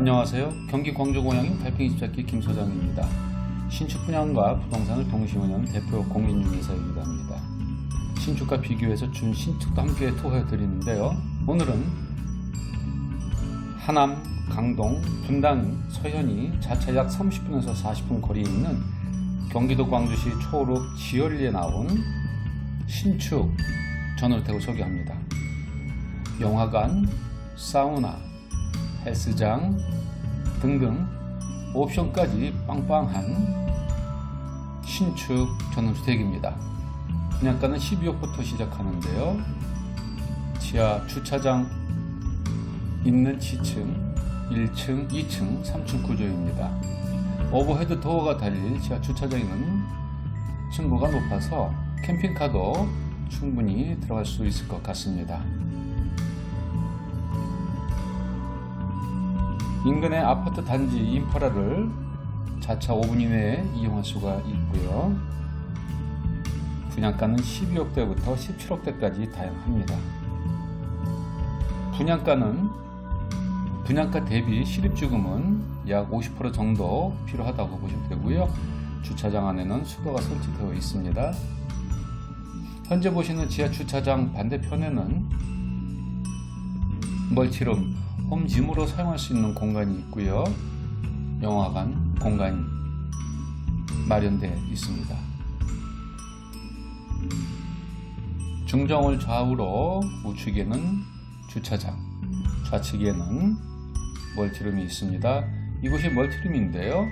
안녕하세요. 경기 광주공양인 달팽이 집잡기 김 소장입니다. 신축 분양과 부동산을 동시 운영 대표 공인중개사이기도 합니다. 신축과 비교해서 준 신축도 함께 투어해 드리는데요. 오늘은 하남, 강동, 분당, 서현이 자차 약 30분에서 40분 거리에 있는 경기도 광주시 초록 지열리에 나온 신축 전월택을 소개합니다. 영화관, 사우나, 헬스장 등등 옵션까지 빵빵한 신축 전원주택입니다. 분양가는 12억부터 시작하는데요. 지하 주차장 있는 지층 1층, 2층, 3층 구조입니다. 오버헤드 도어가 달릴 지하 주차장에는 층고가 높아서 캠핑카도 충분히 들어갈 수 있을 것 같습니다. 인근의 아파트 단지 인프라를 자차 5분 이내에 이용할 수가 있고요. 분양가는 12억대부터 17억대까지 다양합니다. 분양가는 분양가 대비 실입주금은 약 50% 정도 필요하다고 보시면 되고요. 주차장 안에는 수도가 설치되어 있습니다. 현재 보시는 지하 주차장 반대편에는 멀티룸, 홈짐으로 사용할 수 있는 공간이 있고요. 영화관 공간이 마련되어 있습니다. 중정을 좌우로 우측에는 주차장, 좌측에는 멀티룸이 있습니다. 이곳이 멀티룸인데요.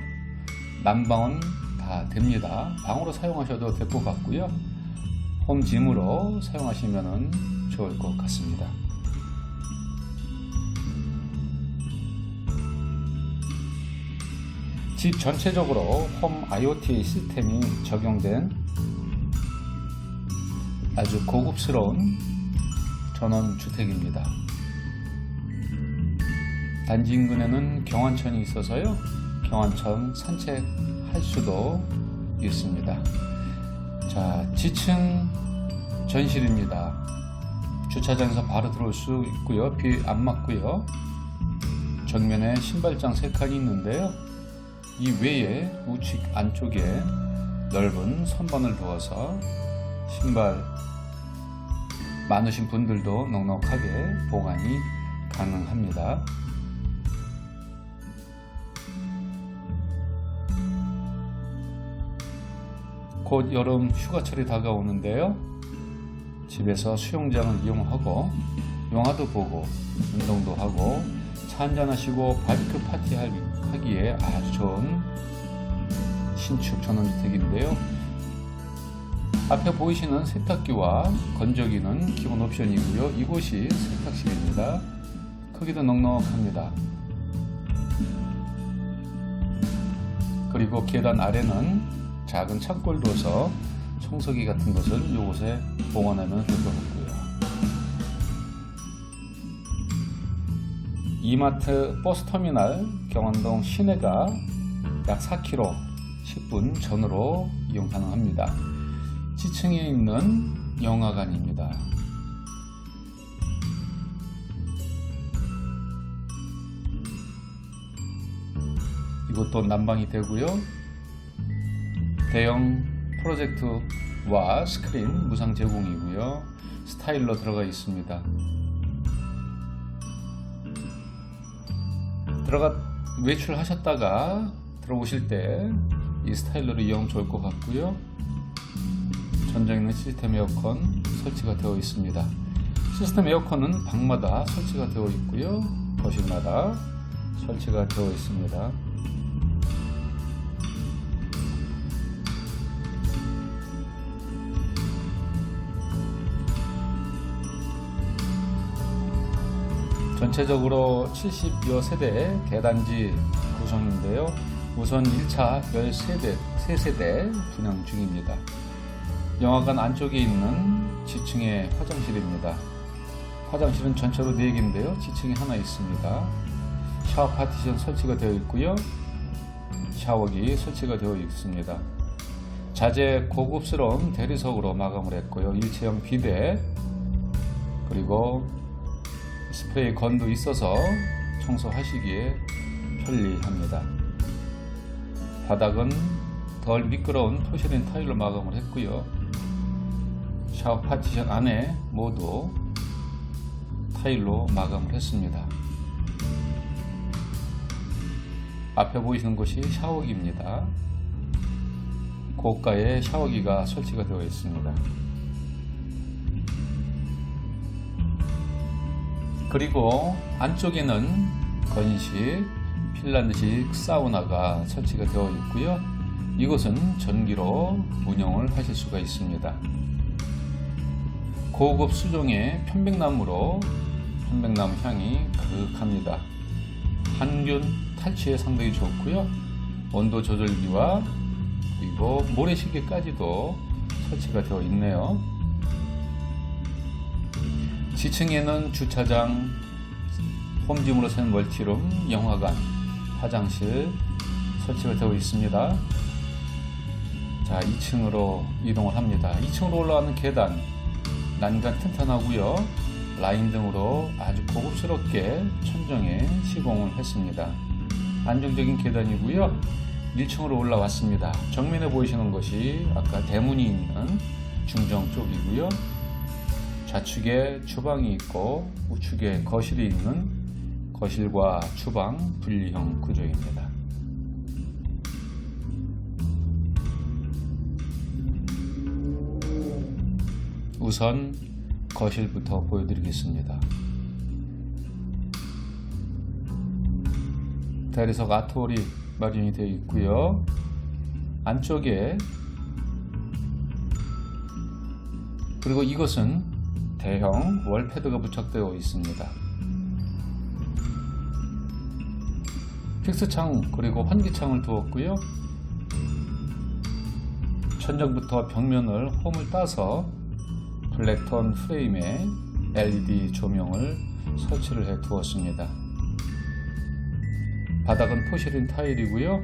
난방은 다 됩니다. 방으로 사용하셔도 될 것 같고요. 홈짐으로 사용하시면 좋을 것 같습니다. 집 전체적으로 홈 IoT 시스템이 적용된 아주 고급스러운 전원주택입니다. 단지 인근에는 경안천이 있어서요. 경안천 산책할 수도 있습니다. 자, 지층 전실입니다. 주차장에서 바로 들어올 수 있고요. 비 안 맞고요. 정면에 신발장 3칸이 있는데요. 이 외에 우측 안쪽에 넓은 선반을 두어서 신발 많으신 분들도 넉넉하게 보관이 가능합니다. 곧 여름 휴가철이 다가오는데요. 집에서 수영장을 이용하고 영화도 보고 운동도 하고 차 한잔하시고 바비큐 파티 하기에 아주 좋은 신축 전원주택인데요. 앞에 보이시는 세탁기와 건조기는 기본 옵션이고요. 이곳이 세탁실입니다. 크기도 넉넉합니다. 그리고 계단 아래는 작은 둬서 청소기 같은 것을 이곳에 보관하면 될것 같고 이마트 버스터미널 경원동 시내가 약 4km 10분 전으로 이용 가능합니다. 지층에 있는 영화관입니다. 이것도 난방이 되고요. 대형 프로젝트와 스크린 무상 제공이고요. 스타일러 들어가 있습니다. 들어가 외출하셨다가 들어오실 때 이 스타일러를 이용 좋을 것 같고요. 전장에는 시스템 에어컨 설치가 되어 있습니다. 시스템 에어컨은 방마다 설치가 되어 있고요. 거실마다 설치가 되어 있습니다. 전체적으로 70여 세대 대단지 구성인데요. 우선 1차 13대, 3세대 분양 중입니다. 영화관 안쪽에 있는 지층의 화장실입니다. 화장실은 전체로 4개인데요. 지층이 하나 있습니다. 샤워 파티션 설치가 되어 있고요. 샤워기 설치가 되어 있습니다. 자재 고급스러운 대리석으로 마감을 했고요. 일체형 비대 그리고 스프레이 건도 있어서 청소하시기에 편리합니다. 바닥은 덜 미끄러운 포시린 타일로 마감을 했고요. 샤워 파티션 안에 모두 타일로 마감을 했습니다. 앞에 보이시는 곳이 샤워기입니다. 고가의 샤워기가 설치가 되어 있습니다. 그리고 안쪽에는 건식 핀란드식 사우나가 설치가 되어 있고요. 이곳은 전기로 운영을 하실 수가 있습니다. 고급 수종의 편백나무로 편백나무 향이 가득합니다. 항균 탈취에 상당히 좋고요. 온도 조절기와 그리고 모래시계까지도 설치가 되어 있네요. 지층에는 주차장, 홈짐으로 쓰는 멀티룸, 영화관, 화장실 설치가 되어 있습니다. 자, 2층으로 이동을 합니다. 2층으로 올라가는 계단, 난간 튼튼하고요. 라인 등으로 아주 고급스럽게 천정에 시공을 했습니다. 안정적인 계단이고요. 1층으로 올라왔습니다. 정면에 보이시는 것이 아까 대문이 있는 중정 쪽이고요. 좌측에 주방이 있고 우측에 거실이 있는 거실과 주방 분리형 구조입니다. 우선 거실부터 보여드리겠습니다. 대리석 아트홀이 마련이 되어 있고요. 안쪽에 그리고 이것은 대형 월패드가 부착되어 있습니다. 픽스창 그리고 환기창을 두었고요. 천정부터 벽면을 홈을 따서 블랙톤 프레임에 LED 조명을 설치를 해 두었습니다. 바닥은 포시린 타일이고요.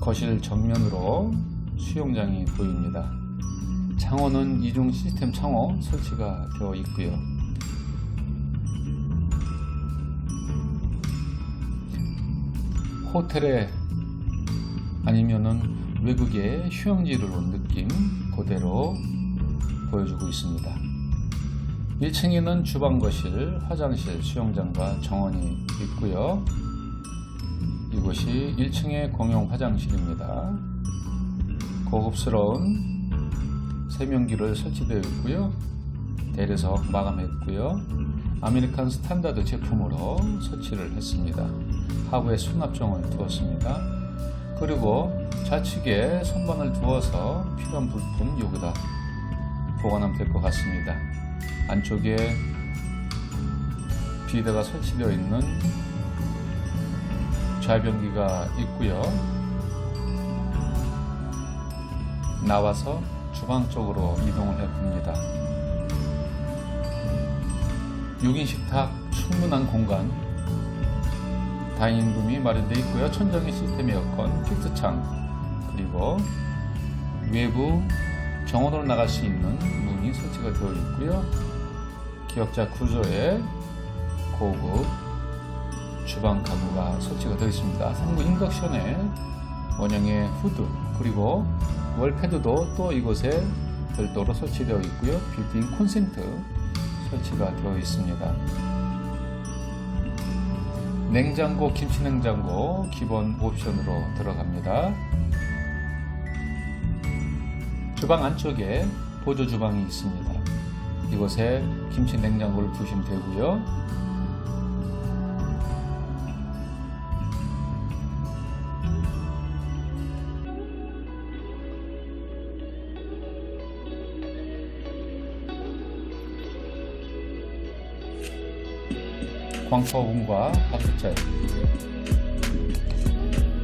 거실 정면으로 수영장이 보입니다. 창호는 이중 시스템 창호 설치가 되어 있고요. 호텔에 아니면은 외국의 휴양지를 온 느낌 그대로 보여주고 있습니다. 1층에는 주방 거실, 화장실, 수영장과 정원이 있고요. 이곳이 1층의 공용 화장실입니다. 고급스러운 세면기를 설치되어 있고요. 대리석 마감했고요. 아메리칸 스탠다드 제품으로 설치를 했습니다. 하부에 수납정을 두었습니다. 그리고 좌측에 선반을 두어서 필요한 부품 여기다 보관하면 될 것 같습니다. 안쪽에 비데가 설치되어 있는 좌변기가 있고요. 나와서 주방 쪽으로 이동을 해봅니다. 6인 식탁 충분한 공간 다이닝룸이 마련되어 있고요. 천정에 시스템 에어컨, 픽스창 그리고 외부 정원으로 나갈 수 있는 문이 설치가 되어 있고요. 기역자 구조에 고급 주방 가구가 설치가 되어 있습니다. 3구 인덕션에 원형의 후드 그리고 월패드도 또 이곳에 별도로 설치되어 있고요. 빌트인 콘센트 설치가 되어 있습니다. 냉장고, 김치 냉장고 기본 옵션으로 들어갑니다. 주방 안쪽에 보조 주방이 있습니다. 이곳에 김치 냉장고를 두시면 되고요. 광포문과 하프짤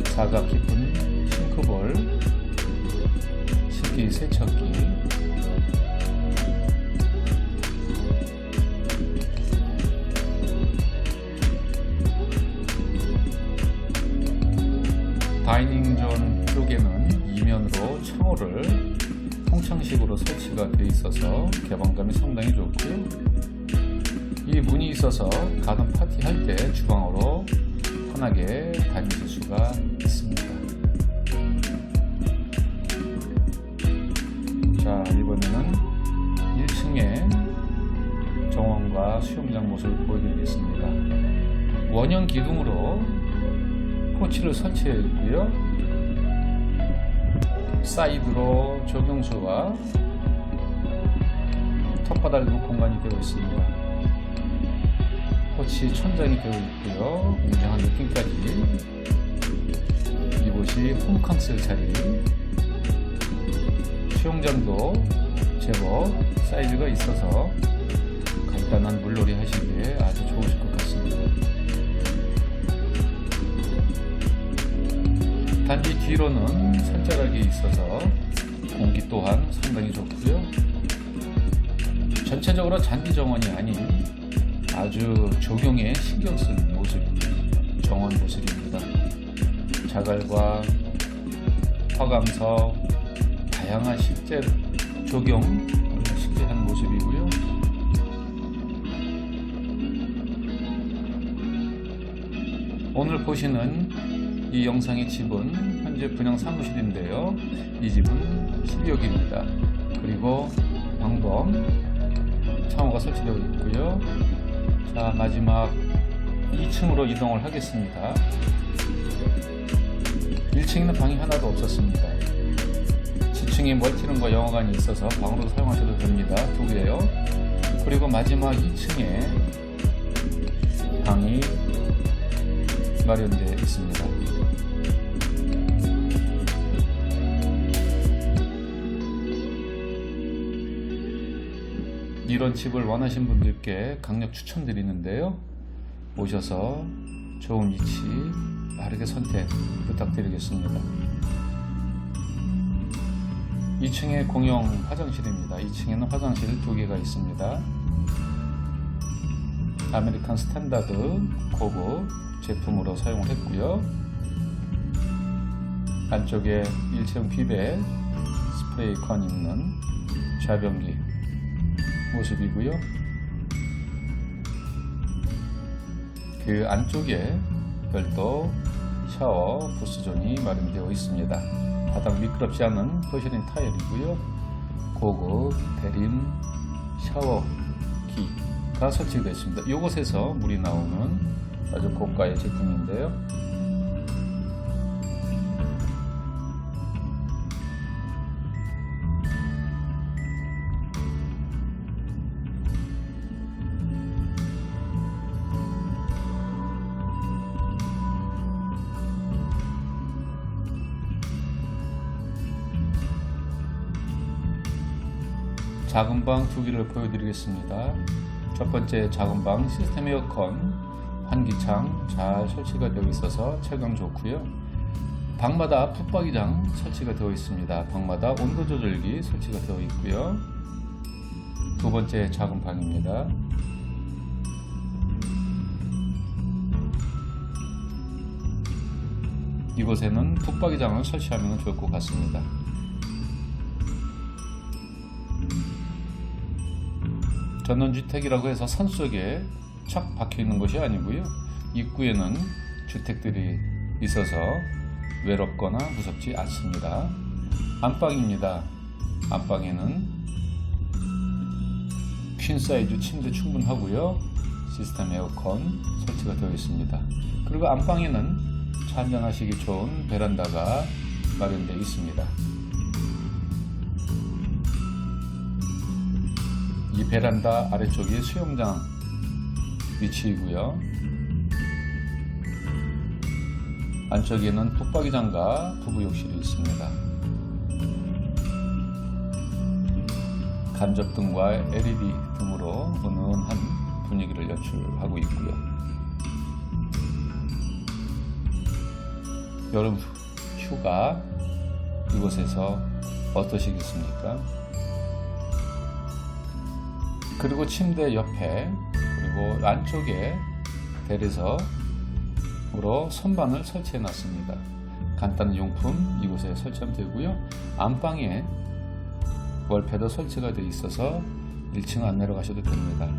사각 깊은 싱크볼 식기 세척기 다이닝존 쪽에는 이면으로 창호를 통창식으로 설치가 되어 있어서 개방감이 상당히 좋고요. 있어서 가든 파티 할 때 주방으로 편하게 다니실 수가 있습니다. 자, 이번에는 1층에 정원과 수영장 모습을 보여드리겠습니다. 원형 기둥으로 포치를 설치해 있고요. 사이드로 조경수와 텃바닥도 공간이 되어 있습니다. 포치 천장이 되어 있고요. 웅장한 느낌까지 이곳이 홈캉스 자리 수영장도 제법 사이즈가 있어서 간단한 물놀이 하시기에 아주 좋으실 것 같습니다. 단지 뒤로는 산자락이 있어서 공기 또한 상당히 좋고요. 전체적으로 잔디 정원이 아닌 아주 조경에 신경 쓴 모습, 정원 모습입니다. 자갈과 화강석, 다양한 실제 조경, 실제 한 모습이고요. 오늘 보시는 이 영상의 집은 현재 분양 사무실인데요. 이 집은 12억입니다. 그리고 방범 창호가 설치되어 있고요. 자, 마지막 2층으로 이동을 하겠습니다. 1층에는 방이 하나도 없었습니다. 지층에 멀티룸과 영화관이 있어서 방으로 사용하셔도 됩니다. 두 개요. 그리고 마지막 2층에 방이 마련되어 있습니다. 이런 집을 원하신 분들께 강력 추천드리는데요. 오셔서 좋은 위치 빠르게 선택 부탁드리겠습니다. 2층에 공용 화장실입니다. 2층에는 화장실 두 개가 있습니다. 아메리칸 스탠다드 고급 제품으로 사용을 했고요. 안쪽에 일체형 비배 스프레이 건 있는 좌변기 모습이고요. 그 안쪽에 별도 샤워 부스존이 마련되어 있습니다. 바닥 미끄럽지 않은 포셔링 타일이고요. 고급 대림 샤워기가 설치되어 있습니다. 이곳에서 물이 나오는 아주 고가의 제품인데요. 작은 방 두 개를 보여드리겠습니다. 첫 번째 작은 방 시스템 에어컨 환기창 잘 설치가 되어 있어서 체감 좋고요. 방마다 붙박이장 설치가 되어 있습니다. 방마다 온도 조절기 설치가 되어 있고요. 두 번째 작은 방입니다. 이곳에는 붙박이장을 설치하면 좋을 것 같습니다. 전원주택이라고 해서 산 속에 착 박혀 있는 것이 아니고요. 입구에는 주택들이 있어서 외롭거나 무섭지 않습니다. 안방입니다. 안방에는 퀸 사이즈 침대 충분하고요. 시스템 에어컨 설치가 되어 있습니다. 그리고 안방에는 차 한잔하시기 좋은 베란다가 마련되어 있습니다. 이 베란다 아래쪽이 수영장 위치이고요. 안쪽에는 붙박이장과 부부욕실이 있습니다. 간접등과 LED 등으로 은은한 분위기를 연출하고 있고요. 여름 휴가 이곳에서 어떠시겠습니까? 그리고 침대 옆에 그리고 안쪽에 대리석으로 선반을 설치해 놨습니다. 간단한 용품 이곳에 설치하면 되고요. 안방에 월패도 설치가 되어 있어서 1층 안 내려가셔도 됩니다.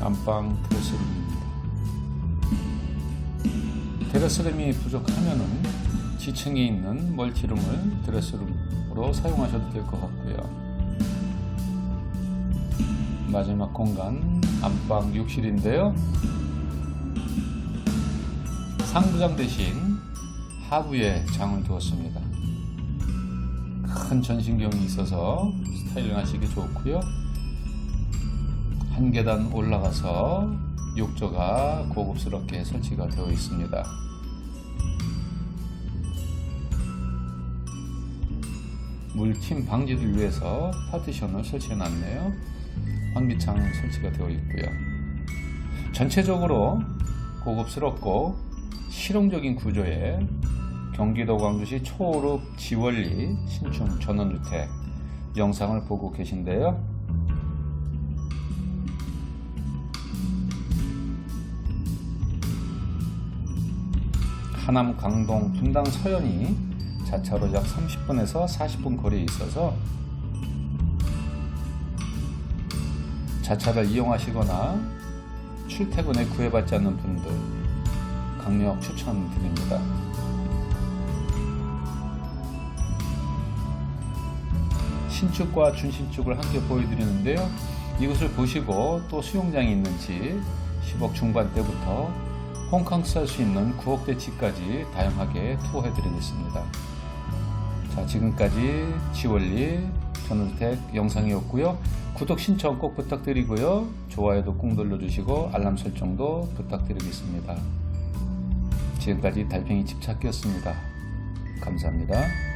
안방 프로실입니다. 테레스룸이 부족하면은 지층에 있는 멀티룸을 드레스룸으로 사용하셔도 될 것 같고요. 마지막 공간 안방 욕실인데요. 상부장 대신 하부에 장을 두었습니다. 큰 전신경이 있어서 스타일링 하시기 좋고요. 한 계단 올라가서 욕조가 고급스럽게 설치가 되어 있습니다. 물침 방지를 위해서 파티션을 설치해 놨네요. 환기창 설치가 되어 있고요. 전체적으로 고급스럽고 실용적인 구조의 경기도 광주시 초록 지원리 신축 전원주택 영상을 보고 계신데요. 하남 강동 분당 서현이 자차로 약 30분에서 40분 거리에 있어서 자차를 이용하시거나 출퇴근에 구애받지 않는 분들 강력 추천드립니다. 신축과 준신축을 함께 보여드리는데요. 이것을 보시고 또 수용장이 있는지 10억 중반대부터 홍캉스 할 수 있는 9억대 집까지 다양하게 투어해드리겠습니다. 자, 지금까지 지원리 전원주택 영상이었고요. 구독 신청 꼭 부탁드리고요. 좋아요도 꾹 눌러주시고 알람 설정도 부탁드리겠습니다. 지금까지 달팽이 집찾기였습니다. 감사합니다.